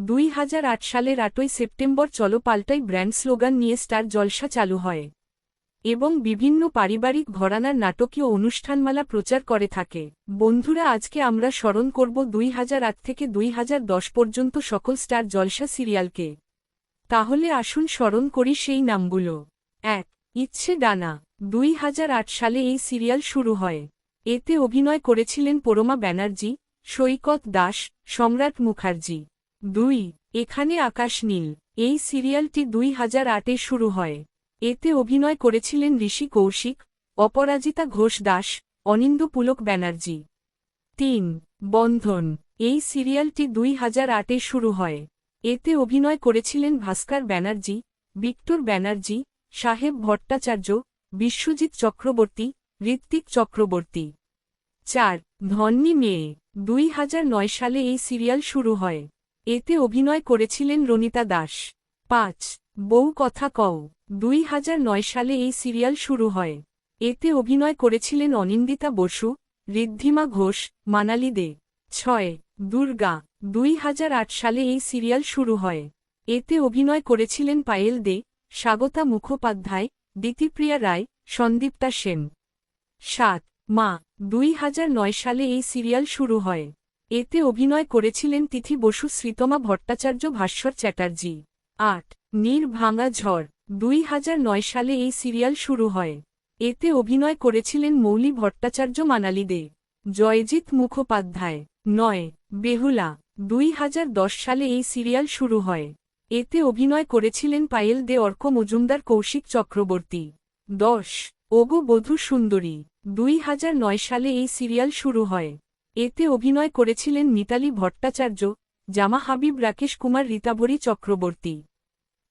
দুই হাজার আট সালের আটই সেপ্টেম্বর চলো পাল্টাই ব্র্যান্ড স্লোগান নিয়ে স্টার জলসা চালু হয় এবং বিভিন্ন পারিবারিক ঘরানার নাটকীয় অনুষ্ঠানমালা প্রচার করে থাকে। বন্ধুরা, আজকে আমরা স্মরণ করব দুই হাজার আট থেকে দুই হাজার দশ পর্যন্ত সকল স্টার জলসা সিরিয়ালকে। তাহলে আসুন স্মরণ করি সেই নামগুলো। এক, ইচ্ছে ডানা। দুই হাজার আট সালে এই সিরিয়াল শুরু হয়। এতে অভিনয় করেছিলেন পরমা ব্যানার্জি, সৈকত দাস, সম্রাট মুখার্জি। দুই, এখানে আকাশ নীল। এই সিরিয়ালটি দুই হাজার আটে শুরু হয়। এতে অভিনয় করেছিলেন ঋষি কৌশিক, অপরাজিতা ঘোষ দাস অনিন্দ পুলক ব্যানার্জি। তিন, বন্ধন। এই সিরিয়ালটি দুই হাজার আটে শুরু হয়। এতে অভিনয় করেছিলেন ভাস্কর ব্যানার্জি বিক্টর ব্যানার্জি, সাহেব ভট্টাচার্য, বিশ্বজিৎ চক্রবর্তী, ঋত্বিক চক্রবর্তী। চার, ধন্যী মেয়ে। দুই হাজার নয় সালে এই সিরিয়াল শুরু হয়। এতে অভিনয় করেছিলেন রনিতা দাস। পাঁচ, বউ কথা কও। দুই হাজার নয় সালে এই সিরিয়াল শুরু হয়। এতে অভিনয় করেছিলেন অনিন্দিতা বসু ঋদ্ধিমা ঘোষ, মানালি দে। ছয়, দুর্গা। দুই হাজার আট সালে এই সিরিয়াল শুরু হয়। এতে অভিনয় করেছিলেন পায়েল দে, স্বাগতা মুখোপাধ্যায়, দিতিপ্রিয়া রায়, সন্দীপ্তা সেন। সাত, মা। দুই হাজার নয় সালে এই সিরিয়াল শুরু হয়। এতে অভিনয় করেছিলেন তিথি বসু, শ্রীতমা ভট্টাচার্য, ভাস্বর চ্যাটার্জি। আট নীর ভাঙা ঝড়, দুই হাজার নয় সালে এই সিরিয়াল শুরু হয়। এতে অভিনয় করেছিলেন মৌলি ভট্টাচার্য, মানালি দে। জয়জিৎ মুখোপাধ্যায়। নয়, বেহুলা, দুই হাজার দশ সালে এই সিরিয়াল শুরু হয়। এতে অভিনয় করেছিলেন পায়েল দে অর্ক, মজুমদার কৌশিক চক্রবর্তী। দশ, ওগো বধূ সুন্দরী, দুই হাজার নয় সালে এই সিরিয়াল শুরু হয়। এতে অভিনয় করেছিলেন মিতালি ভট্টাচার্য, জামা হাবিব রাকেশ কুমার রীতাভরী চক্রবর্তী।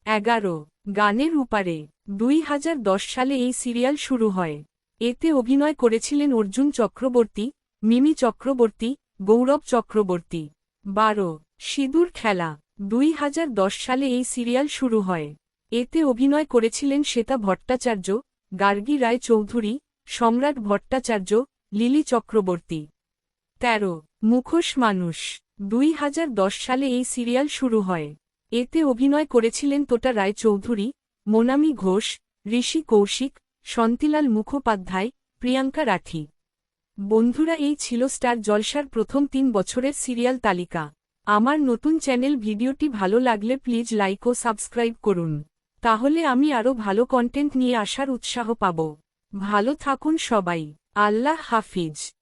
এগারো, গানের উপারে, দুই হাজার দশ সালে এই সিরিয়াল শুরু হয়। এতে অভিনয় করেছিলেন অর্জুন চক্রবর্তী, মিমি চক্রবর্তী, গৌরব চক্রবর্তী। বারো, সিঁদুর খেলা, দুই হাজার দশ সালে এই সিরিয়াল শুরু হয়। এতে অভিনয় করেছিলেন শ্বেতা ভট্টাচার্য, গার্গী রায় চৌধুরী সম্রাট ভট্টাচার্য, লিলি চক্রবর্তী। তেরো, মুখোশ মানুষ। দুই হাজার দশ সালে এই সিরিয়াল শুরু হয়। এতে অভিনয় করেছিলেন তোটা রায় চৌধুরী মোনামি ঘোষ, ঋষি কৌশিক, শন্তিলাল মুখোপাধ্যায়, প্রিয়াঙ্কা রাঠি। বন্ধুরা, এই ছিল স্টার জলসার প্রথম তিন বছরের সিরিয়াল তালিকা। আমার নতুন চ্যানেল ভিডিওটি ভালো লাগলে প্লিজ লাইক ও সাবস্ক্রাইব করুন। তাহলে আমি আরও ভালো কন্টেন্ট নিয়ে আসার উৎসাহ পাব। ভালো থাকুন সবাই। আল্লাহ হাফিজ।